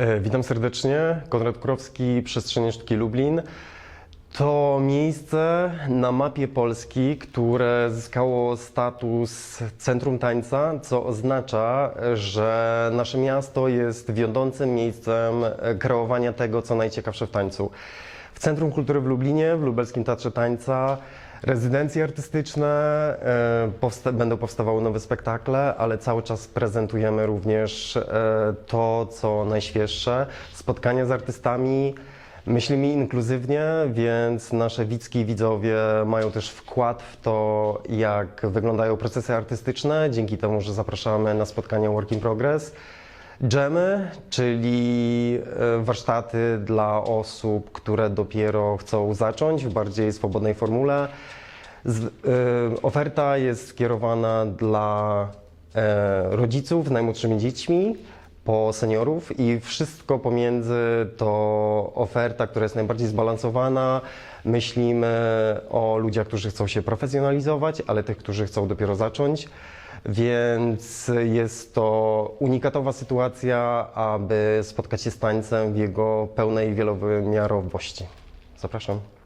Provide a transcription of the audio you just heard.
E, Witam serdecznie. Konrad Kurowski, Przestrzenie Sztuki Lublin. To miejsce na mapie Polski, które zyskało status Centrum Tańca, co oznacza, że nasze miasto jest wiodącym miejscem kreowania tego, co najciekawsze w tańcu. W Centrum Kultury w Lublinie, w Lubelskim Teatrze Tańca, rezydencje artystyczne, e, powsta- będą powstawały nowe spektakle, ale cały czas prezentujemy również e, to, co najświeższe, spotkania z artystami. Myślimy inkluzywnie, więc nasze widzki i widzowie mają też wkład w to, jak wyglądają procesy artystyczne, dzięki temu, że zapraszamy na spotkania Work in Progress. Dżemy, czyli e, warsztaty dla osób, które dopiero chcą zacząć w bardziej swobodnej formule. Z, e, oferta jest skierowana dla e, rodziców z najmłodszymi dziećmi, po seniorów i wszystko pomiędzy to oferta, która jest najbardziej zbalansowana. Myślimy o ludziach, którzy chcą się profesjonalizować, ale tych, którzy chcą dopiero zacząć. Więc jest to unikatowa sytuacja, aby spotkać się z tańcem w jego pełnej wielowymiarowości. Zapraszam.